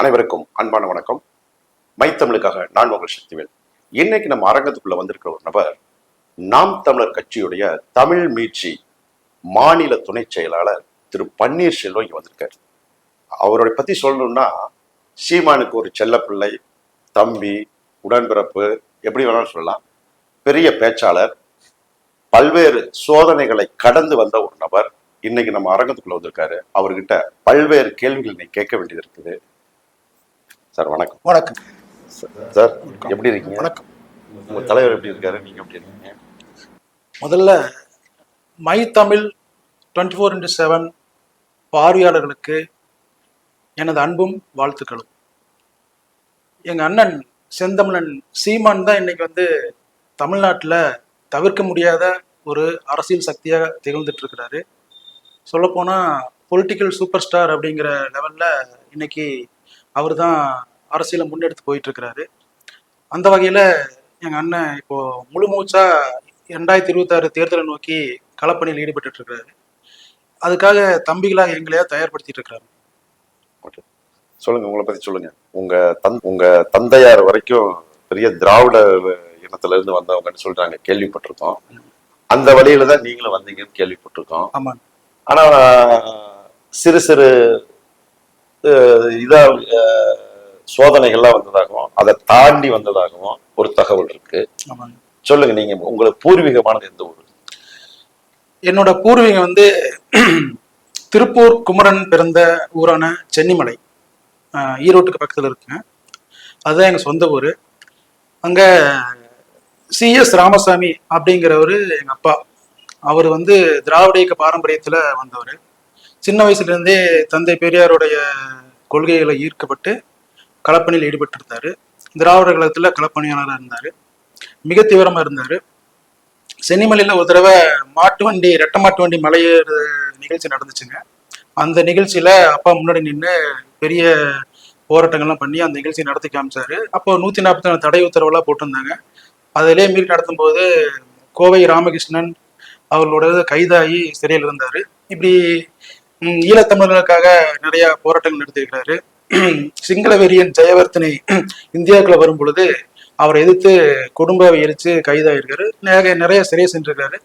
அனைவருக்கும் அன்பான வணக்கம். மைத்தமிழுக்காக நான் உங்கள் சக்திவேல். இன்னைக்கு நம்ம அரங்கத்துக்குள்ள வந்திருக்கிற ஒரு நபர் நாம் தமிழர் கட்சியுடைய தமிழ் மீட்சி மாநில துணை செயலாளர் திரு பன்னீர்செல்வம் இங்க வந்திருக்காரு. அவரை பத்தி சொல்லணும்னா சீமானுக்கு ஒரு செல்லப்பிள்ளை தம்பி உடன்பிறப்பு எப்படி வேணாலும் சொல்லலாம். பெரிய பேச்சாளர் பல்வேறு சோதனைகளை கடந்து வந்த ஒரு நபர். இன்னைக்கு நம்ம அரங்கத்துக்குள்ள வந்திருக்காரு. அவர்கிட்ட பல்வேறு கேள்விகள் நீ கேட்க வேண்டியது இருக்குது. சார் வணக்கம். வணக்கம். சார் எப்படி இருக்கீங்க? வணக்கம். உங்க தலைவர் எப்படி இருக்காரு? நீங்க எப்படி இருக்கீங்க? முதல்ல my Tamil twenty four into seven பார்வையாளர்களுக்கு எனது அன்பும் வாழ்த்துக்களும். எங்கள் அண்ணன் செந்தமிழன் சீமான் தான் இன்னைக்கு வந்து தமிழ்நாட்டில் தவிர்க்க முடியாத ஒரு அரசியல் சக்தியாக திகழ்ந்துட்டு இருக்கிறாரு சொல்லப்போனால் பொலிட்டிக்கல் சூப்பர் ஸ்டார் அப்படிங்கிற லெவலில் இன்னைக்கு அவர் தான் அரசியலை முன்னெடுத்து போயிட்டு இருக்கிறாரு அந்த வகையில் எங்கள் அண்ணன் இப்போ முழு மூச்சா ரெண்டாயிரத்தி இருபத்தாறு தேர்தலை நோக்கி களப்பணியில் ஈடுபட்டு இருக்கிறாரு அதுக்காக தம்பிகளா எங்களையா தயார்படுத்திட்டு இருக்கிறாரு சொல்லுங்க உங்களை பத்தி சொல்லுங்க. உங்க தன் உங்க தந்தையார் வரைக்கும் பெரிய திராவிட இனத்துல இருந்து வந்தவங்கன்னு சொல்றாங்க கேள்விப்பட்டிருக்கோம். அந்த வழியில தான் நீங்களும் வந்தீங்கன்னு கேள்விப்பட்டிருக்கோம். ஆனா சிறு சிறு அஹ், இதா அஹ், சோதனைகள்லாம் வந்ததாகவும் அதை தாண்டி வந்ததாகவும் ஒரு தகவல் இருக்கு. சொல்லுங்க நீங்க உங்களுக்கு பூர்வீகமானது எந்த ஊர்? என்னோட பூர்வீகம் வந்து திருப்பூர் குமரன் பிறந்த ஊரான சென்னிமலை. ஈரோட்டுக்கு பக்கத்தில் இருக்குங்க. அதுதான் எங்கள் சொந்த ஊர். அங்கே சிஎஸ் ராமசாமி அப்படிங்கிறவர் எங்கள் அப்பா. அவர் வந்து திராவிட இயக்க பாரம்பரியத்தில் வந்தவர். சின்ன வயசுலேருந்தே தந்தை பெரியாருடைய கொள்கைகளை ஈர்க்கப்பட்டு களப்பணியில் ஈடுபட்டிருந்தார். திராவிட கழகத்தில் களப்பணியாளராக இருந்தார். மிக தீவிரமாக இருந்தார். சென்னிமலையில் ஒரு தடவை மாட்டு வண்டி ரெட்டை மாட்டு வண்டி மலையேறு நிகழ்ச்சி நடந்துச்சுங்க. அந்த நிகழ்ச்சியில் அப்பா முன்னாடி நின்று பெரிய போராட்டங்கள்லாம் பண்ணி அந்த நிகழ்ச்சி நடத்தி காமிச்சாரு. அப்போ நூற்றி நாற்பத்தி நாலு தடை உத்தரவெல்லாம் போட்டிருந்தாங்க. அதிலே மீறி நடத்தும்போது கோவை ராமகிருஷ்ணன் அவர்களோட கைதாகி சிறையில் இருந்தார். இப்படி ஈழத்தமிழர்களுக்காக நிறைய போராட்டங்கள் நடத்தியிருக்கிறாரு. சிங்கள வெறியன் ஜெயவர்த்தனை இந்தியாவுக்குள்ள வரும் பொழுது அவரை எதிர்த்து குடும்பவை எரிச்சு கைதாகிருக்காரு நிறைய நிறைய சிறையை சென்றிருக்காரு.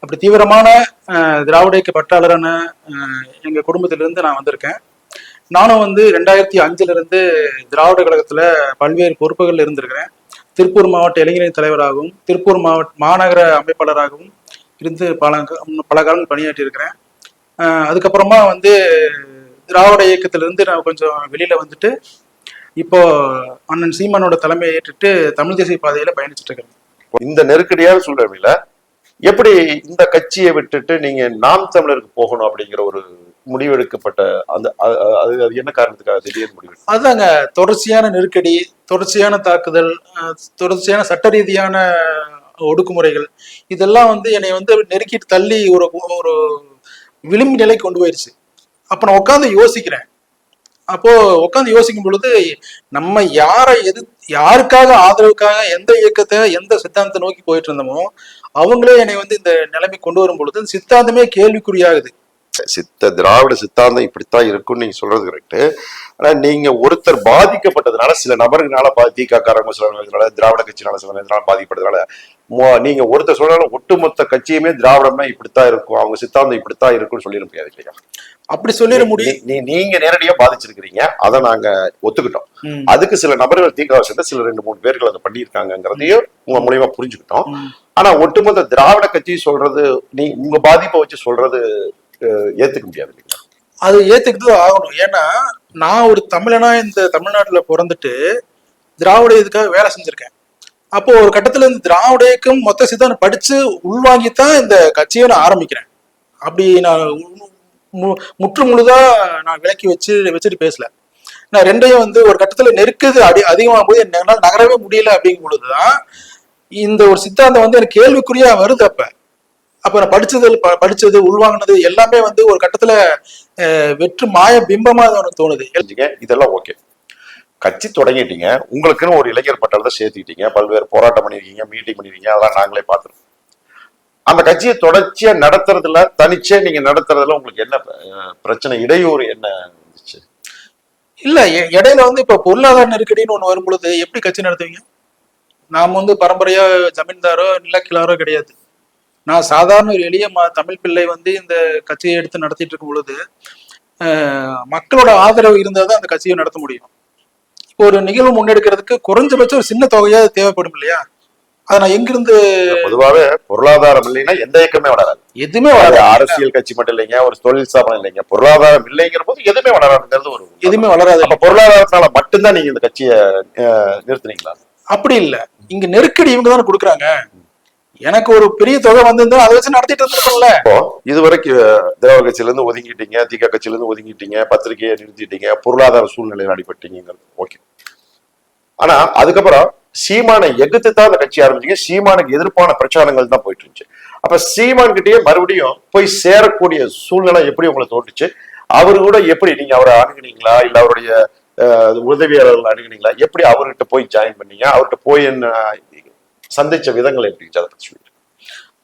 அப்படி தீவிரமான திராவிட இயக்க பட்டாளரான எங்க குடும்பத்திலிருந்து நான் வந்திருக்கேன். நானும் வந்து ரெண்டாயிரத்தி அஞ்சுல இருந்து திராவிட கழகத்துல பல்வேறு பொறுப்புகள் இருந்திருக்கிறேன். திருப்பூர் மாவட்ட இளைஞரின் தலைவராகவும் திருப்பூர் மாவட்ட மாநகர அமைப்பாளராகவும் இருந்து பல பல காலங்கள் பணியாற்றி இருக்கிறேன் அதுக்கப்புறமா வந்து திராவிட இயக்கத்திலிருந்து நான் கொஞ்சம் வெளியில வந்துட்டு இப்போ அண்ணன் சீமானோட தலைமையை ஏற்றுட்டு தமிழ் தேசிய பாதையில பயணிச்சுட்டு இருக்கிறேன். இந்த நெருக்கடியான சூழ்நிலையில எப்படி இந்த கட்சியை விட்டுட்டு நீங்க நாம் தமிழருக்கு போகணும் அப்படிங்கிற ஒரு முடிவெடுக்கப்பட்ட அந்த அது அது என்ன காரணத்துக்காக திடீர்னு முடிவு? அதாங்க தொடர்ச்சியான நெருக்கடி தொடர்ச்சியான தாக்குதல் தொடர்ச்சியான சட்ட ரீதியான ஒடுக்குமுறைகள் இதெல்லாம் வந்து என்னை வந்து நெருக்கிட்டு தள்ளி ஒரு ஒரு விளிம்பு நிலை கொண்டு போயிருச்சு. அப்போ நான் உட்காந்து யோசிக்கிறேன். அப்போ உட்காந்து யோசிக்கும் பொழுது நம்ம யாரை எது யாருக்காக ஆதரவுக்காக எந்த இயக்கத்தை எந்த சித்தாந்தத்தை நோக்கி போயிட்டு இருந்தோமோ அவங்களே என்னை வந்து இந்த நிலைமை கொண்டு வரும் பொழுது சித்தாந்தமே கேள்விக்குறியாகுது. சித்த திராவிட சித்தாந்தம் இப்படித்தான் இருக்கும்னு நீங்க சொல்றது கரெக்ட் ஆனா நீங்க ஒருத்தர் பாதிக்கப்பட்டதுனால சில நபர்களால பாதிக்க காரங்க சில திராவிட கட்சினால சில நேரத்தினால பாதிக்கப்பட்டதுனால நீங்க ஒருத்தர் சொல்றாலும் ஒட்டுமொத்த கட்சியுமே திராவிடமே இப்படித்தான் இருக்கும். அவங்க சித்தாந்தம் இப்படித்தான் இருக்கும்னு சொல்லிட முடியாது இல்லையா? அப்படி சொல்லிட முடியும் நீ- நீங்க நேரடியா பாதிச்சிருக்கிறீங்க. அதை நாங்க ஒத்துக்கிட்டோம். அதுக்கு சில நபர்கள் தீக்காவசத்தை சில ரெண்டு மூணு பேர்கள் அதை பண்ணியிருக்காங்கிறதையும் உங்க மூலியமா புரிஞ்சுக்கிட்டோம். ஆனா ஒட்டுமொத்த திராவிட கட்சி சொல்றது நீ உங்க பாதிப்பை வச்சு சொல்றது ஏற்றுக்க ஏத்துக்க முடியாது. அது ஏத்துக்கிட்டு தான் ஆகணும். ஏன்னா நான் ஒரு தமிழனா இந்த தமிழ்நாட்டுல பிறந்துட்டு திராவிட இதுக்காக வேலை செஞ்சிருக்கேன். அப்போ ஒரு கட்டத்துல இந்த திராவிட இயக்கம் மொத்த சித்தாந்தம் படிச்சு உள்வாங்கித்தான் இந்த கட்சியை நான் ஆரம்பிக்கிறேன். அப்படி நான் மு- முற்று முழுதா நான் விலக்கி வச்சு வச்சுட்டு பேசல. நான் ரெண்டையும் வந்து ஒரு கட்டத்துல நெருக்குது அடி அதிகமாகும் போது என்னால் நகரவே முடியல அப்படிங்கும் பொழுதுதான் இந்த ஒரு சித்தாந்தம் வந்து எனக்கு கேள்விக்குறியா வருது அப்ப. அப்ப நான் படிச்சது படிச்சது உள்வாங்கினது எல்லாமே வந்து ஒரு கட்டத்துல வெற்று மாய பிம்பமா தான் எனக்கு தோணுது. இதெல்லாம் ஓகே. கட்சி தொடங்கிட்டீங்க உங்களுக்குன்னு ஒரு இளைஞர் பட்டாளத்தை சேர்த்துக்கிட்டீங்க பல்வேறு போராட்டம் பண்ணிருக்கீங்க மீட்டிங் பண்ணிருக்கீங்க அதெல்லாம் நாங்களே பார்த்துருக்கோம். அந்த கட்சியை தொடர்ச்சியா நடத்துறதுல தனிச்சே நீங்க நடத்துறதுல உங்களுக்கு என்ன பிரச்சனை இடையூறு என்ன இருந்துச்சு? இல்ல இடையில வந்து இப்ப பொருளாதார நெருக்கடின்னு ஒண்ணு வரும் பொழுது எப்படி கட்சி நடத்துவீங்க? நாம வந்து பரம்பரையா ஜமீன்தாரோ நிலக்கிழாரோ கிடையாது. நான் சாதாரண ஒரு எளிய தமிழ் பிள்ளை வந்து இந்த கட்சியை எடுத்து நடத்திட்டு இருக்கும் பொழுது மக்களோட ஆதரவு இருந்தால் தான் அந்த கட்சியை நடத்த முடியும். இப்போ ஒரு நிகழ்வு முன்னெடுக்கிறதுக்கு குறைஞ்சபட்சம் ஒரு சின்ன தொகையா தேவைப்படும் இல்லையா? அதை நான் எங்கிருந்து பொதுவாவே பொருளாதாரம் இல்லைன்னா எந்த இயக்கமே வளராது. எதுவுமே வளராது. அரசியல் கட்சி மட்டும் இல்லைங்க ஒரு தொழில் ஸ்தாபனம் இல்லைங்க. பொருளாதாரம் இல்லைங்கிற போது எதுவுமே வளராதுங்கிறது ஒரு. எதுவுமே வளராது. அப்ப பொருளாதாரத்தினால மட்டும்தான் நீங்க இந்த கட்சியை நிறுத்துனீங்களா? அப்படி இல்ல. இங்க நெருக்கடி இவங்க தானே கொடுக்குறாங்க. எனக்கு ஒரு பெரிய தொகை வந்திருந்தா அதை வச்சு நடத்திட்டு இருந்திருக்கோம்ல இப்போ இதுவரைக்கும் திராவிட கட்சியில இருந்து ஒதுங்கிட்டீங்க திக கட்சியில இருந்து ஒதுங்கிட்டீங்க பத்திரிகையை நிறுத்திட்டீங்க பொருளாதார சூழ்நிலையில் அடிபட்டீங்க ஓகே. ஆனா அதுக்கப்புறம் சீமானை எதிர்த்து தான் அந்த கட்சி ஆரம்பிச்சீங்க. சீமானுக்கு எதிர்ப்பான பிரச்சாரங்கள் தான் போயிட்டு இருந்துச்சு. அப்ப சீமான் கிட்டயே மறுபடியும் போய் சேரக்கூடிய சூழ்நிலை எப்படி உங்களை தோட்டுச்சு அவரு கூட எப்படி நீங்க அவரை அணுகுனீங்களா? இல்ல அவருடைய உதவியாளர்கள் அணுகுனீங்களா? எப்படி அவர்கிட்ட போய் ஜாயின் பண்ணீங்க? அவர்கிட்ட போய் என்ன சந்திச்ச விதங்கள் எப்படி அதை பத்தி சொல்லிட்டு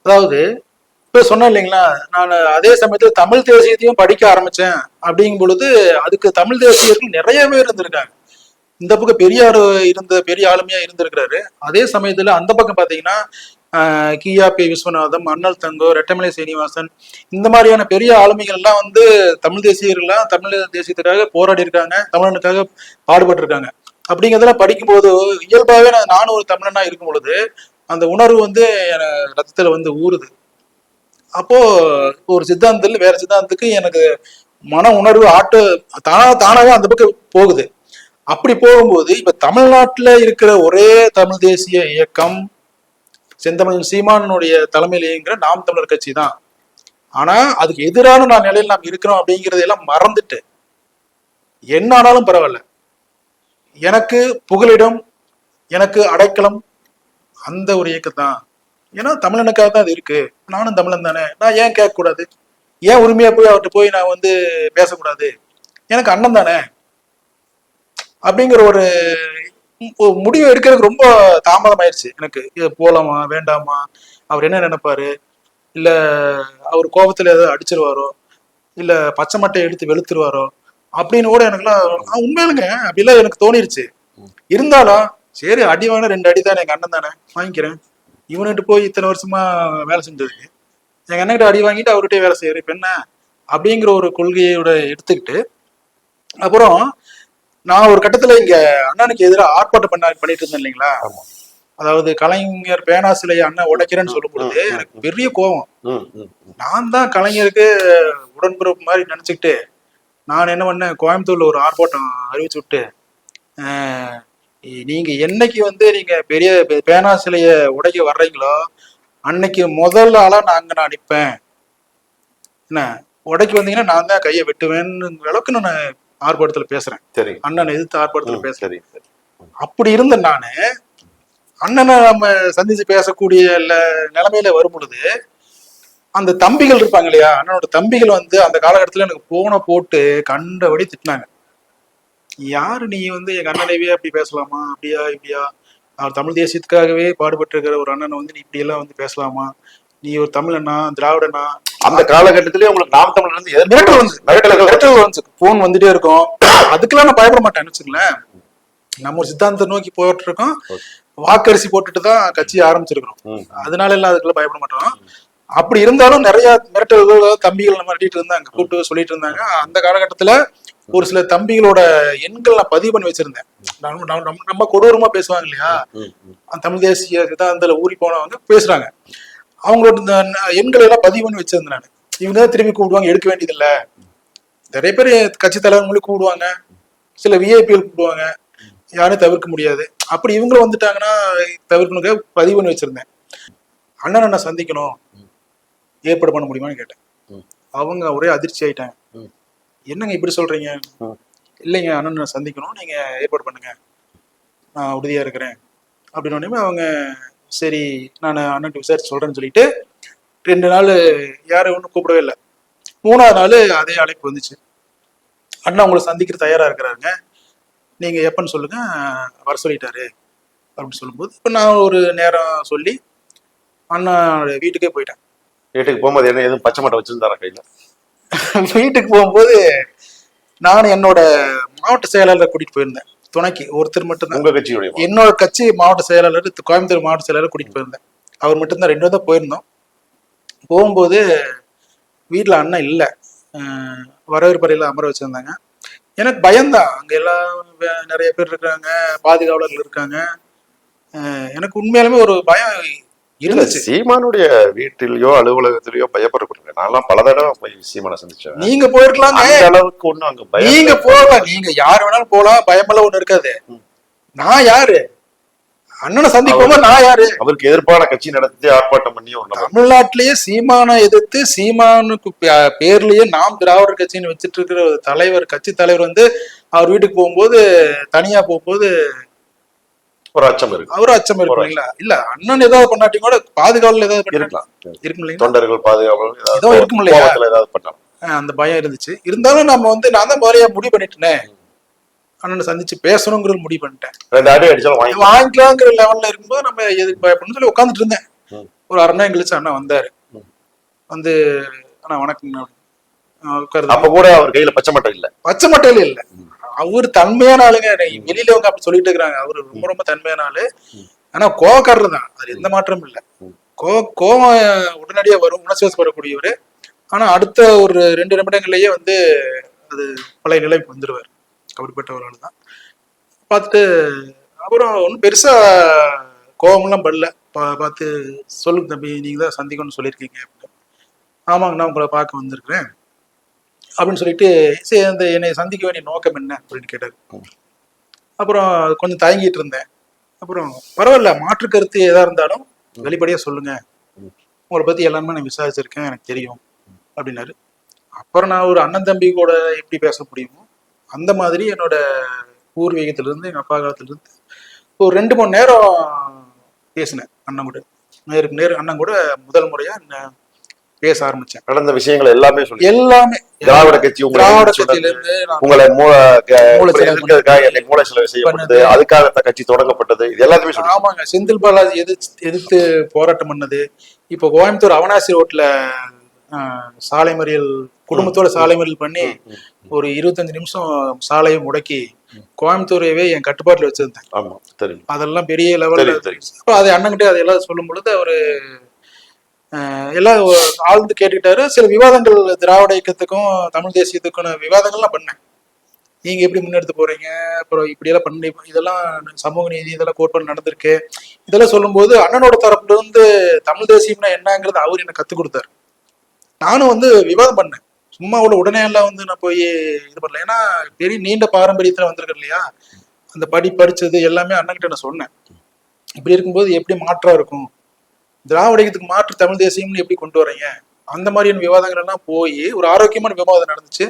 அதாவது இப்ப சொன்னேன் இல்லைங்களா நான் அதே சமயத்துல தமிழ் தேசியத்தையும் படிக்க ஆரம்பிச்சேன். அப்படிங்கும் பொழுது அதுக்கு தமிழ் தேசியர்கள் நிறைய பேர் இருந்திருக்காங்க. இந்த பக்கம் பெரியார் இருந்த பெரிய ஆளுமையா இருந்திருக்கிறாரு. அதே சமயத்துல அந்த பக்கம் பாத்தீங்கன்னா கியா பி. விஸ்வநாதம் அண்ணல் தங்கோ ரெட்டமலை சீனிவாசன் இந்த மாதிரியான பெரிய ஆளுமைகள் எல்லாம் வந்து தமிழ் தேசியர்கள்லாம் தமிழ் தேசியத்துக்காக போராடி இருக்காங்க தமிழனுக்காக பாடுபட்டு இருக்காங்க அப்படிங்கிறதெல்லாம் படிக்கும்போது இயல்பாகவே நான் நானும் ஒரு தமிழனா இருக்கும் பொழுது அந்த உணர்வு வந்து என ரத்தத்தில் வந்து ஊறுது. அப்போ ஒரு சித்தாந்தத்தில் வேற சித்தாந்தத்துக்கு எனக்கு மன உணர்வு ஆட்ட தானா தானாகவே அந்த பக்கம் போகுது. அப்படி போகும்போது இப்ப தமிழ்நாட்டில் இருக்கிற ஒரே தமிழ் தேசிய இயக்கம் செந்தமிழ் சீமானுடைய தலைமையில் இயங்குகிற நாம் தமிழர் கட்சி தான். ஆனா அதுக்கு எதிரான நான் நிலையில் நாம் இருக்கிறோம் அப்படிங்கறதையெல்லாம் மறந்துட்டு என்ன ஆனாலும் பரவாயில்ல. எனக்கு புகலிடம் எனக்கு அடைக்கலம் அந்த ஒரு இயக்கம் தான் ஏன்னா தமிழனுக்காக தான் அது இருக்கு. நானும் தமிழன் தானே. நான் ஏன் கேட்கக்கூடாது? ஏன் உரிமையா போய் அவர்கிட்ட போய் நான் வந்து பேசக்கூடாது? எனக்கு அண்ணன் தானே. அப்படிங்கிற ஒரு முடிவு எடுக்கிறதுக்கு ரொம்ப தாமதம் ஆயிடுச்சு எனக்கு. இது போலாமா வேண்டாமா? அவர் என்ன நினைப்பாரு? இல்ல அவர் கோபத்துல ஏதாவது அடிச்சிருவாரோ? இல்ல பச்சை மட்டை எடுத்து வெளுத்துருவாரோ? அப்படின்னு கூட எனக்குலாம் உண்மையிலுங்க. அப்படிலாம் எனக்கு தோணிருச்சு. இருந்தாலும் சரி அடி வாங்கினா ரெண்டு அடி தானே எங்க அண்ணன் தானே வாங்கிக்கிறேன். இவனுட்டு போய் இத்தனை வருஷமா வேலை செஞ்சதுக்கு எங்க அண்ணன்கிட்ட அடி வாங்கிட்டு அவர்கிட்டயே வேலை செய்யறேன் இப்ப என்ன? அப்படிங்கிற ஒரு கொள்கையோட எடுத்துக்கிட்டு அப்புறம் நான் ஒரு கட்டத்துல இங்க அண்ணனுக்கு எதிராக ஆர்ப்பாட்டம் பண்ண பண்ணிட்டு இருந்தேன் இல்லைங்களா. அதாவது கலைஞர் பேனா சிலையை அண்ணன் உடைக்கிறேன்னு சொல்லும் பொழுது எனக்கு பெரிய கோபம். நான் தான் கலைஞருக்கு உடன்பிறப்பு மாதிரி நினைச்சுக்கிட்டு நான் என்ன பண்ணேன் கோயம்புத்தூர்ல ஒரு ஆர்ப்பாட்டம் அறிவிச்சு விட்டு நீங்க என்னைக்கு வந்து நீங்க பெரிய பேனா சிலைய உடைக்க வர்றீங்களோ அன்னைக்கு முதல் ஆளா நான் அங்க நான் நிப்பேன். என்ன உடைக்க வந்தீங்கன்னா நான் தான் கையை வெட்டுவேன்னு அளவுக்கு நான் ஆர்ப்பாட்டத்துல பேசுறேன். சரி. அண்ணனை எதிர்த்து ஆர்ப்பாட்டத்துல பேசுறேன். அப்படி இருந்த நானு அண்ணனை நம்ம சந்திச்சு பேசக்கூடிய நிலைமையில வரும் பொழுது அந்த தம்பிகள் இருப்பாங்க இல்லையா? அண்ணனோட தம்பிகள் வந்து அந்த காலகட்டத்துல எனக்கு போனை போட்டு கண்டபடி திட்டினாங்க. யாரு நீ வந்து எங்க அண்ணனைவே அப்படி பேசலாமா? அப்படியா இப்படியா? அவர் தமிழ் தேசியத்துக்காகவே பாடுபட்டு இருக்கிற ஒரு அண்ணனை வந்து நீ இப்படி எல்லாம் வந்து பேசலாமா? நீ ஒரு தமிழனா திராவிடனா? அந்த காலகட்டத்திலேயே உங்களுக்கு நாம் இருந்து எதிர்ப்பு மிரட்டல் வந்து மிரட்டல் வந்து போன் வந்துட்டே இருக்கும். அதுக்கெல்லாம் நான் பயப்பட மாட்டேன்னு வச்சுங்களேன் நம்ம ஒரு சித்தாந்தத்தை நோக்கி போயிட்டு இருக்கோம். வாக்கரிசி போட்டுட்டு தான் கட்சி ஆரம்பிச்சிருக்கிறோம். அதனால எல்லாம் அதுக்குள்ள பயப்பட மாட்டோம். அப்படி இருந்தாலும் நிறைய மிரட்டல்கள் தம்பிகள் நம்ம மிரட்டிட்டு இருந்தாங்க கூப்பிட்டு சொல்லிட்டு இருந்தாங்க. அந்த காலகட்டத்துல ஒரு சில தம்பிகளோட எண்கள் நான் பதிவு பண்ணி வச்சிருந்தேன். நம்ம- நம்ம கொடூரமா பேசுவாங்க இல்லையா. அந்த தமிழ் தேசிய சித்தாந்தத்துல ஊறி போனவங்க பேசுறாங்க. அவங்களோட இந்த எண்களை எல்லாம் பதிவு பண்ணி வச்சிருந்தேன் நான். இவங்க தான் திரும்பி கூப்பிடுவாங்க எடுக்க வேண்டியதில்ல. நிறைய பேர் கட்சி தலைவர்களும் கூப்பிடுவாங்க. சில விஐபிகள் கூப்பிடுவாங்க. யாரும் தவிர்க்க முடியாது. அப்படி இவங்களும் வந்துட்டாங்கன்னா தவிர்க்கணுங்க பதிவு பண்ணி வச்சிருந்தேன். அண்ணனை நான் சந்திக்கணும். ஏற்பாடு பண்ண முடியுமான்னு கேட்டேன். அவங்க ஒரே அதிர்ச்சி ஆயிட்டாங்க. என்னங்க இப்படி சொல்றீங்க. இல்லைங்க அண்ணனை சந்திக்கணும் நீங்க ஏற்பாடு பண்ணுங்க. நான் உறுதியா இருக்கிறேன். அப்படின்னு அவங்க சரி நான் அண்ணன் விசாரிச்சு சொல்றேன்னு சொல்லிட்டு ரெண்டு நாள் யாரும் ஒன்றும் கூப்பிடவே இல்லை. மூணாவது நாள் அதே அழைப்பு வந்துச்சு. அண்ணா உங்களை சந்திக்கிற தயாரா இருக்கிறாருங்க. நீங்க எப்பன்னு சொல்லுங்க வர சொல்லிட்டாரு. அப்படின்னு சொல்லும்போது இப்போ நான் ஒரு நேரம் சொல்லி அண்ணா வீட்டுக்கே போயிட்டேன். வீட்டுக்கு போகும்போது என்ன எதுவும் பச்சை மட்டை வச்சிருந்தாரா கையில? வீட்டுக்கு போகும்போது நான் என்னோட மாவட்ட செயலாளரை கூட்டிட்டு போயிருந்தேன். துணைக்கு ஒருத்தர் மட்டும்தான். உங்க கட்சியுடைய என்னோட கட்சி மாவட்ட செயலாளர் கோயம்புத்தூர் மாவட்ட செயலாளர் கூட்டிட்டு போயிருந்தேன். அவர் மட்டும்தான் ரெண்டு தான் போயிருந்தோம். போகும்போது வீட்டில் அண்ணன் இல்லை. வரவேற்பறையில் அமர வச்சிருந்தாங்க. எனக்கு பயம்தான். அங்கே எல்லாம் நிறைய பேர் இருக்காங்க பாதுகாவலர்கள் இருக்காங்க. எனக்கு உண்மையாலுமே ஒரு பயம் இல்ல சீமானுடைய வீட்டிலயோ அலுவலகத்திலயோ பயப்படக்கூடாது. நான்லாம் பல தடவை போய் சீமானை சந்திச்சேன். நீங்க போயிருக்கலாங்க. அளவுக்கு ஒண்ணும் அங்க பயம் நீங்க போகலாம். நீங்க யார் வேணாலும் போகலாம். பயமெல்லாம் ஒண்ணு இருக்காது. நான் யாரு? அண்ணனை சந்திப்போமா? நான் யாரு? அவருக்கு எதிர்ப்பான கட்சி நடத்தி ஆர்ப்பாட்டம் பண்ணி தமிழ்நாட்டிலேயே சீமானை எதிர்த்து சீமானுக்கு பேர்லயே நாம் திராவிடர் கட்சின்னு வச்சிட்டு இருக்கிற ஒரு தலைவர் கட்சி தலைவர் வந்து அவர் வீட்டுக்கு போகும்போது தனியா போகும்போது ஒரு அச்சம் இருக்கு. அவரும் அச்சம் இருக்கும் இல்ல இல்ல அண்ணன் ஏதாவது பண்ணாட்டி கூட பாதுகாவல் ஏதாவது இருக்கலாம். இருக்கும் தொண்டர்கள் பாதுகாவலர் ஏதோ ஏதாவது இருக்கும் இல்லையா? ஏதாவது பண்ணலாம். அந்த பயம் இருந்துச்சு. இருந்தாலும் நம்ம வந்து நான் தான் மாதிரியா முடிவு பண்ணிட்டேனே. அண்ணனை சந்திச்சு பேசணுங்கிறது முடிவு பண்ணிட்டேன். ரெண்டு அடி அடிச்சாலும் வாங்கி வாங்கிக்கலாங்கிற லெவல்ல இருக்கும்போது நம்ம எதுக்கு பயப்படணும்னு சொல்லி உட்காந்துட்டு இருந்தேன். ஒரு அரை நேரம் கழிச்சு அண்ணா வந்தாரு. வந்து அண்ணா வணக்கம் உட்காருது அப்ப கூட அவர் கையில பச்சை மட்டை இல்ல. பச்சை மட்டையில இல்ல. அவர் தன்மையான ஆளுங்க. வெளியில அவங்க அப்படி சொல்லிட்டு இருக்கிறாங்க. அவரு ரொம்ப ரொம்ப தன்மையான ஆளு. ஆனா கோவக்காரர் தான். அது எந்த மாற்றமும் இல்ல. கோ கோவம் உடனடியா வரும். உணர்ச்சிவசப்படக்கூடியவர் ஆனா அடுத்த ஒரு ரெண்டு நிமிடங்கள்லயே வந்து அது பழைய நிலைக்கு வந்துருவார். அப்படிப்பட்ட ஒரு ஆள் தான் பார்த்துட்டு அப்புறம் ஒன்றும் பெருசா கோவம்லாம் படல. பா பார்த்து சொல்லுங்க தம்பி நீங்க தான் சந்திக்கணும்னு சொல்லியிருக்கீங்க. அப்படின்னு. ஆமாங்க நான் உங்களை பார்க்க வந்திருக்கிறேன். அப்படின்னு சொல்லிட்டு சரி அந்த என்னை சந்திக்க வேண்டிய நோக்கம் என்ன அப்படின்னு கேட்டார். அப்புறம் கொஞ்சம் தயங்கிட்டு இருந்தேன். அப்புறம் பரவாயில்ல மாற்று கருத்து எதா இருந்தாலும் வெளிப்படையா சொல்லுங்க. உங்களை பத்தி எல்லாமே நான் விசாரிச்சிருக்கேன் எனக்கு தெரியும் அப்படின்னாரு. அப்புறம் நான் ஒரு அண்ணன் தம்பி கூட எப்படி பேச முடியுமோ அந்த மாதிரி என்னோட பூர்வீகத்திலிருந்து எங்க அப்பா காலத்திலிருந்து ஒரு ரெண்டு மணி நேரம் பேசினேன் அண்ணன் கூட. நேருக்கு நேரு அண்ணன் கூட முதல் முறையா நான் பேச ஆரம்பிச்சேன். நடந்த விஷயங்கள் எல்லாமே சொல்லி எல்லாமே. திராவிட கட்சி உங்களை திராவிட சொன்னது, கட்சியில இருந்து நான் உங்களை மூளை செலவு செய்யப்பட்டது. அதுக்காக கட்சி தொடங்கப்பட்டது. இது எல்லாத்தையுமே சொல்லி ஆமாங்க. செந்தில் பாலாஜி எதிர்த்து எதிர்த்து போராட்டம் பண்ணது. இப்போ கோயம்புத்தூர் அவனாசி ரோட்ல சாலை மறியல் குடும்பத்தோட சாலை மறியல் பண்ணி ஒரு இருபத்தஞ்சு நிமிஷம் சாலையை முடக்கி கோயம்புத்தூரையவே என் கட்டுப்பாட்டுல வச்சிருந்தேன். அதெல்லாம் பெரிய லெவல்ல அதை அண்ணன்கிட்ட அதை எல்லாம் சொல்லும் பொழுது அவரு எல்லாம் ஆழ்ந்து கேட்டுக்கிட்டாரு. சில விவாதங்கள் திராவிட இயக்கத்துக்கும் தமிழ் தேசியத்துக்கும் விவாதங்கள்லாம் பண்ணேன். நீங்க எப்படி முன்னெடுத்து போறீங்க? அப்புறம் இப்படி எல்லாம் பண்ணி இதெல்லாம் சமூக நீதி இதெல்லாம் கோட்பாடு நடந்திருக்கு. இதெல்லாம் சொல்லும்போது அண்ணனோட தரப்புல இருந்து தமிழ் தேசியம்னா என்னங்கிறது அவர் எனக்கு கத்துக் கொடுத்தாரு. நானும் வந்து விவாதம் பண்ணேன். சும்மா அவ்வளோ உடனே எல்லாம் வந்து நான் போய் இது பண்ணல. ஏன்னா பெரிய நீண்ட பாரம்பரியத்துல வந்திருக்கேன் இல்லையா? அந்த படி படிச்சது எல்லாமே அண்ணன்கிட்ட நான் சொன்னேன். இப்படி இருக்கும்போது எப்படி மாற்றம் இருக்கும்? திராவிட இயக்கத்துக்கு மாற்று தமிழ் தேசியம்னு எப்படி கொண்டு வரீங்க? அந்த மாதிரியான விவாதங்கள் எல்லாம் போய் ஒரு ஆரோக்கியமான விவாதம் நடந்துச்சு.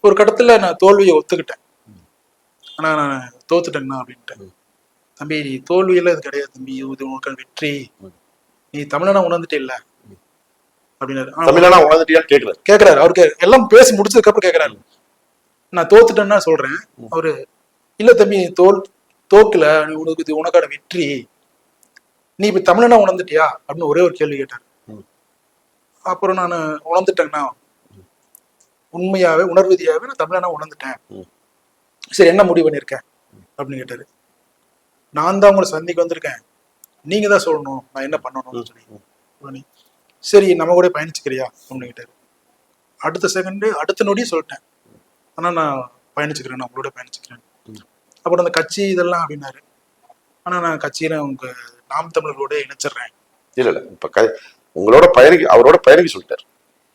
ஒரு கட்டத்துல நான் தோல்வியை ஒத்துக்கிட்டேன். ஆனா நான் தோத்துட்டேங்கண்ணா அப்படின்ட்டு. தம்பி நீ தோல்வியெல்லாம் இது கிடையாது தம்பி. இது உனக்கு வெற்றி. நீ தமிழனா உணர்ந்துட்டே இல்ல அப்படின்னாரு. தமிழனா உணர்ந்துட்டியான்னு கேட்கல கேக்குறாரு. அவருக்கு எல்லாம் பேசி முடிச்சதுக்கு அப்புறம் கேக்குறாரு. நான் தோத்துட்டேன்னா சொல்றேன். அவரு இல்ல தம்பி நீ தோல் தோக்கல. உனக்கு இது உனக்கான வெற்றி. நீ இப்ப தமிழனா உணர்ந்துட்டியா? அப்படின்னு ஒரே ஒரு கேள்வி கேட்டார். அப்புறம் நான் உணர்ந்துட்டேங்கண்ணா. உண்மையாவே உணர்வதியாவே நான் தமிழனா உணர்ந்துட்டேன். சரி என்ன முடிவு பண்ணிருக்கேன் அப்படின்னு கேட்டாரு. நான் தான் உங்களை சந்திக்க வந்திருக்கேன். நீங்க தான் சொல்லணும். நான் என்ன பண்ணணும்னு சொல்லி. சரி நம்ம கூட பயணிச்சுக்கிறியா? அப்படின்னு கேட்டாரு. அடுத்த செகண்ட் அடுத்த நொடியே சொல்லிட்டேன். ஆனா நான் பயணிச்சுக்கிறேன். நான் உங்களோட பயணிச்சுக்கிறேன். அப்புறம் அந்த கட்சி இதெல்லாம் அப்படின்னாரு. ஆனா நான் கட்சியில உங்க நாம் தமிழர்களோட இணைச்சிடுறேன். இல்ல இல்ல. இப்ப க- உங்களோட பயணிக்க அவரோட பயணிக்க சொல்லிட்டாரு.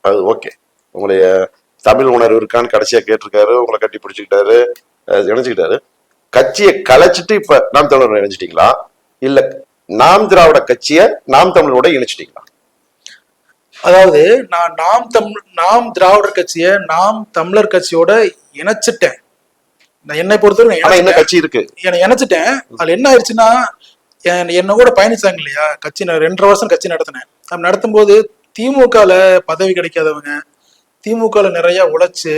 அது ஓகே. உங்களுடைய தமிழ் உணர்வு இருக்கான்னு கடைசியா கேட்டிருக்காரு உங்களை கட்டி பிடிச்சிக்கிட்டாரு இணைச்சுக்கிட்டாரு. கட்சியை கலைச்சிட்டு இப்ப நாம் தமிழரோட இணைச்சிட்டீங்களா இல்ல நாம் திராவிட கட்சியை நாம் தமிழரோட இணைச்சிட்டீங்களா? அதாவது நான் நாம் தமிழ் நாம் திராவிடர் கட்சியை நாம் தமிழர் கட்சியோட இணைச்சிட்டேன். நான் என்னை பொறுத்தவரை என்ன. கட்சி இருக்கு? என்னை இணைச்சிட்டேன். அதுல என்ன ஆயிடுச்சுன்னா என்ன கூட பயணிச்சாங்க இல்லையா? கட்சி ரெண்டரை வருஷம் கட்சி நடத்தினேன். அப்படி நடத்தும்போது திமுகல பதவி கிடைக்காதவங்க திமுகல நிறைய உழைச்சு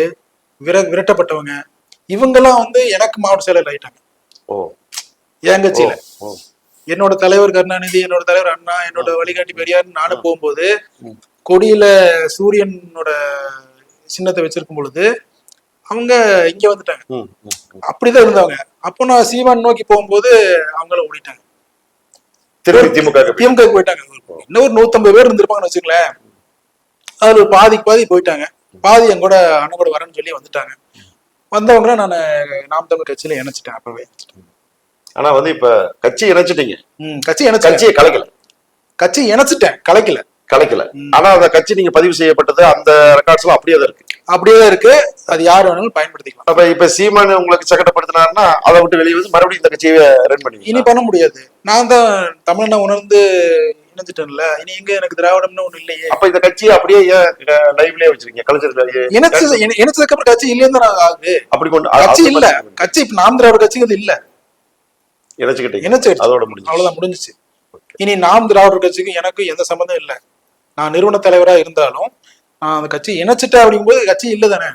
விர விரட்டப்பட்டவங்க இவங்கெல்லாம் வந்து எனக்கு மாவட்ட செயலர் ஆயிட்டாங்க. ஓ. என் கட்சியில. என்னோட தலைவர் கருணாநிதி என்னோட தலைவர் அண்ணா என்னோட வழிகாட்டி பெரியார் நானும் போகும்போது கொடியில சூரியனோட சின்னத்தை வச்சிருக்கும் பொழுது அவங்க இங்க வந்துட்டாங்க. அப்படிதான் இருந்தவங்க. அப்போ நான் சீமான் நோக்கி போகும்போது அவங்கள ஓடிட்டாங்க. திருப்பி திமுக திமுக போயிட்டாங்க. இன்னும் ஒரு நூத்தம்பது பேர் இருந்திருப்பாங்கன்னு வச்சுங்களேன் அதுல ஒரு பாதிக்கு பாதி போயிட்டாங்க. பாதி என் கூட அண்ணன் கூட வரேன்னு சொல்லி வந்துட்டாங்க. வந்தவங்கள நான் நாம் தமிழ் கட்சியில இணைச்சிட்டேன் அப்பவே. ஆனா வந்து இப்ப கட்சி இணைச்சிட்டீங்க. கட்சி இணைச்சு கட்சியை கலைக்கல. கட்சி இணைச்சிட்டேன். கலைக்கல. கலைக்கல. ஆனா அந்த கட்சி நீங்க பதிவு செய்யப்பட்டது அந்த ரெக்கார்ட்ஸ் எல்லாம் அப்படியே தான் இருக்கு. அப்படியே தான் இருக்கு. அது யார் வேணாலும் பயன்படுத்திக்கலாம். அப்ப இப்ப சீமான் உங்களுக்கு சக்கட்டப்படுத்தினாருன்னா அதை விட்டு வெளியே வந்து மறுபடியும் இந்த கட்சியை ரன் இனி பண்ணுவீங்க பண்ண முடியாது. நான் தான் தமிழனை உணர்ந்து இணைஞ்சிட்டேன்ல. இனி எங்க எனக்கு திராவிடம்னு ஒண்ணு இல்லையே. அப்ப இந்த கட்சியை அப்படியே லைவ்லயே வச்சிருக்கீங்க? கலைச்சிருக்காங்க இணைச்சு இணை- இணைச்சதுக்கு அப்புறம் கட்சி இல்லைன்னு தான் நான் ஆகுது. அப்படி கொண்டு கட்சி இல்ல. கட்சி இப்ப நாம் திராவிட கட்சிங்கிறது இல்ல. இணைச்சுக்கிட்டீங்க. இணைச்சு அதோட முடிஞ்சு அவ்வளவுதான் முடிஞ்சுச்சு இனி நாம் திராவிடர் கட்சிக்கும் எனக்கும் எந்த சம்மந்தம் இல்ல. நான் நிறுவன தலைவரா இருந்தாலும் நான் அந்த கட்சி இணைச்சிட்டேன் அப்படிங்கும்போது கட்சி இல்ல தானே?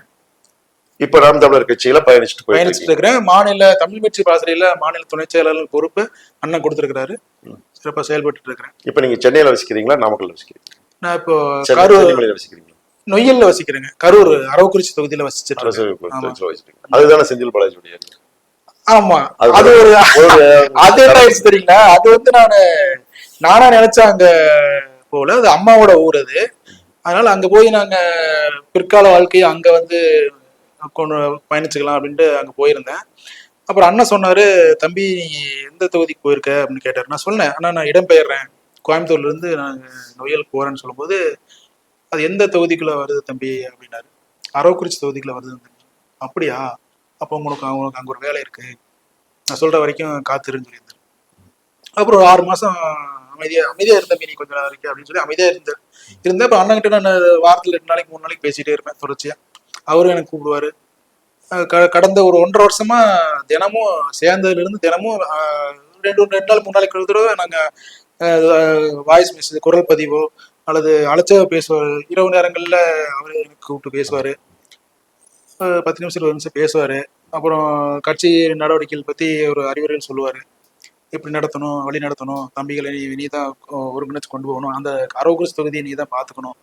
இப்ப நாம் தமிழர் கட்சியில பயணிச்சுட்டு பயணிச்சுட்டு இருக்கிறேன். மாநில தமிழ் மீட்சி பாசறையில மாநில துணை செயலாளர் பொறுப்பு அண்ணன் கொடுத்திருக்கிறாரு. சிறப்பா செயல்பட்டு இருக்கிறேன். இப்ப நீங்க சென்னையில வசிக்கிறீங்களா? நாமக்கல்ல வசிக்கிறீங்களா? நான் இப்போ கரூர் சென்னையில வசிக்கிறீங்களா? நொய்யல்ல வசிக்கிறேங்க. கரூர் அரவக்குறிச்சி தொகுதியில வசிச்சிட்டு வசிக்கிறீங்க. அதுதானே செந்தில் பாலாஜியுடைய ஆமா. அது ஒரு அது என்ன ஆயிடுச்சு தெரியுங்களா? அது வந்து நானு நானா நினைச்சேன் அங்க போல அது அம்மாவோட ஊர் அது. அதனால அங்க போய் நாங்க பிற்கால வாழ்க்கையை அங்க வந்து கொண்டு பயணிச்சுக்கலாம் அப்படின்ட்டு அங்க போயிருந்தேன். அப்புறம் அண்ணன் சொன்னாரு தம்பி நீ எந்த தொகுதிக்கு போயிருக்க? அப்படின்னு கேட்டார். நான் சொன்னேன் ஆனா நான் இடம் பெயர்றேன் கோயம்புத்தூர்ல இருந்து நான் நொய்யல் போறேன்னு சொல்லும்போது அது எந்த தொகுதிக்குள்ள வருது தம்பி? அப்படின்னாரு. அரவக்குறிச்சி தொகுதிக்குள்ள வருது தம்பி. அப்படியா? அப்போ உங்களுக்கு உங்களுக்கு அங்க ஒரு வேலை இருக்கு. நான் சொல்ற வரைக்கும் காத்துருன்னு சொல்லியிருந்தாரு. அப்புறம் ஒரு ஆறு மாசம் அமைதியா அமைதியா இருந்த மீனி கொஞ்ச நாள் இருக்கு அப்படின்னு சொல்லி அமைதியா இருந்தேன் இருந்தேன். அப்புறம் அண்ணன் கிட்ட நான் வாரத்துல ரெண்டு நாளைக்கு மூணு நாளைக்கு பேசிட்டே இருப்பேன் தொடர்ச்சியா. அவரும் எனக்கு கூப்பிடுவாரு. க- கடந்த ஒரு ஒன்றரை வருஷமா தினமும் சேர்ந்ததுல இருந்து தினமும் ரெண்டு ரெண்டு நாள் மூணு நாளைக்கு ஒரு தடவை நாங்க வாய்ஸ் மெசேஜ் குரல் பதிவோ அல்லது அழைச்ச பேசுவார். இரவு நேரங்கள்ல அவர் எனக்கு கூப்பிட்டு பேசுவாரு. பத்து நிமிஷம் இருபது நிமிஷம் பேசுவாரு. அப்புறம் கட்சி நடவடிக்கைகள் பத்தி ஒரு அறிவுரைகள் சொல்லுவாரு. எப்படி நடத்தணும் வழி நடத்தணும் தம்பிகளை நீ நீ தான் ஒருங்கிணைச்சு கொண்டு போகணும் அந்த அரவகுறிச்சி தொகுதியை நீ தான் பார்த்துக்கணும்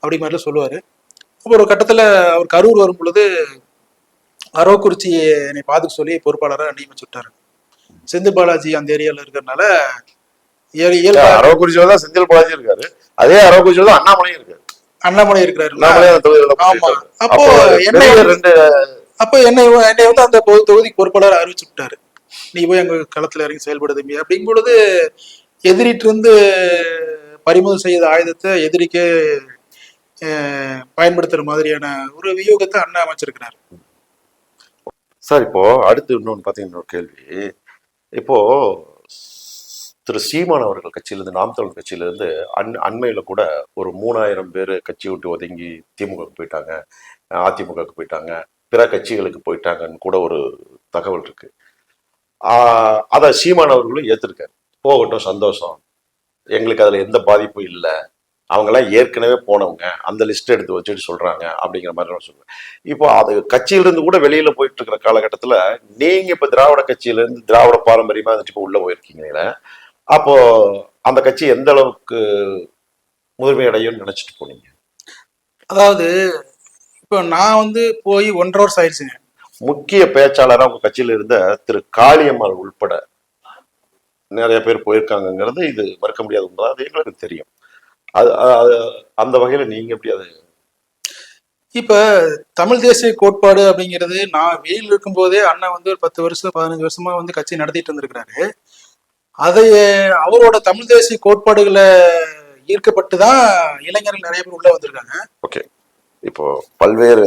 அப்படி மாதிரிலாம் சொல்லுவாரு. அப்புறம் ஒரு கட்டத்துல அவர் கரூர் வரும் பொழுது அரவக்குறிச்சி என்னை பார்த்துக்க சொல்லி பொறுப்பாளராக நியமிச்சு விட்டாரு. செந்தில் பாலாஜி அந்த ஏரியால இருக்கிறதுனால அரவக்குறிச்சியில தான் செந்தில் பாலாஜி இருக்காரு. அதே அரவக்குறிச்சியில தான் அண்ணாமலையும் இருக்காரு. அண்ணாமலை இருக்கிறாரு. ஆமா. அப்போ அப்போ என்ன ரெண்டு அப்போ என்னை என்னை வந்து அந்த தொகுதிக்கு பொறுப்பாளர் அறிவிச்சு விட்டாரு. நீ போய் அங்க களத்துல இறங்கி செயல்படுதுமே அப்படிங்கும் பொழுது எதிரிட்டு இருந்து பறிமுதல் செய்த ஆயுதத்தை எதிரிக்கு பயன்படுத்துற மாதிரியான ஒரு வியூகத்தை அண்ணா அமைச்சிருக்கிறார். சார் இப்போ அடுத்து இன்னொன்று பார்த்தீங்கன்னா கேள்வி. இப்போ திரு சீமான் அவர்கள் கட்சியிலிருந்து நாம் தமிழ் கட்சியிலிருந்து அன் அண்மையில் கூட ஒரு மூணாயிரம் பேர் கட்சி விட்டு ஒதுங்கி திமுகவுக்கு போயிட்டாங்க அதிமுகவுக்கு போயிட்டாங்க பிற கட்சிகளுக்கு போயிட்டாங்கன்னு கூட ஒரு தகவல் இருக்கு. அதை சீமான் அவர்களும் ஏற்றிருக்காரு போகட்டும் சந்தோஷம். எங்களுக்கு அதில் எந்த பாதிப்பும் இல்லை. அவங்கெல்லாம் ஏற்கனவே போனவங்க. அந்த லிஸ்ட் எடுத்து வச்சுட்டு சொல்கிறாங்க அப்படிங்கிற மாதிரி நான் சொல்லுவேன் இப்போ அது கட்சியிலிருந்து கூட வெளியில் போயிட்டு இருக்கிற காலகட்டத்தில் நீங்கள் இப்போ திராவிட கட்சியிலேருந்து திராவிட பாரம்பரியமாக இருந்துட்டு இப்போ உள்ளே போயிருக்கீங்களே அப்போது அந்த கட்சி எந்த அளவுக்கு முழுமை நினச்சிட்டு போனீங்க? அதாவது இப்போ நான் வந்து போய் ஒன்றரை வருஷம் ஆயிடுச்சுங்க முக்கிய பேச்சாளரா உங்க கட்சியில இருந்த திரு காளியம்மாள் உள்பட நிறைய பேர் போயிருக்காங்கங்கிறது இது மறுக்க முடியாத உண்மை. அது எங்களுக்கு தெரியும். அது அந்த வகையில நீங்க எப்படி அது இப்ப தமிழ் தேசிய கோட்பாடு அப்படிங்கிறது நான் வெளியில் இருக்கும்போதே அண்ணன் வந்து ஒரு பத்து வருஷம் பதினஞ்சு வருஷமா வந்து கட்சி நடத்திட்டு இருந்திருக்கிறாரு அதை அவரோட தமிழ் தேசிய கோட்பாடுகளை ஈர்க்கப்பட்டு தான் இளைஞர்கள் நிறைய பேர் உள்ள வந்திருக்காங்க. ஓகே. இப்போ பல்வேறு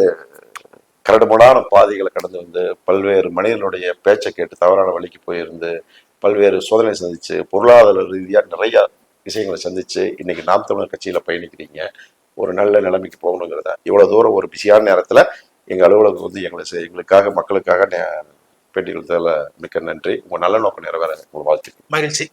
கரடுமுடான பாதைகளை கடந்து வந்து பல்வேறு மனிதனுடைய பேச்சை கேட்டு தவறான வழிக்கு போயிருந்து பல்வேறு சோதனை சந்திச்சு பொருளாதார ரீதியாக நிறைய விஷயங்களை சந்திச்சு இன்னைக்கு நாம் தமிழர் கட்சியில பயணிக்கிறீங்க. ஒரு நல்ல நிலைமைக்கு போகணுங்கிறத. இவ்வளவு தூரம் ஒரு பிஸியான நேரத்துல எங்க அலுவலகம் வந்து எங்களை எங்களுக்காக மக்களுக்காக பேட்டி கொடுத்ததில் மிக்க நன்றி. உங்க நல்ல நோக்கம் நிறைவேற உங்களுக்கு வாழ்த்துக்கள். மகிழ்ச்சி.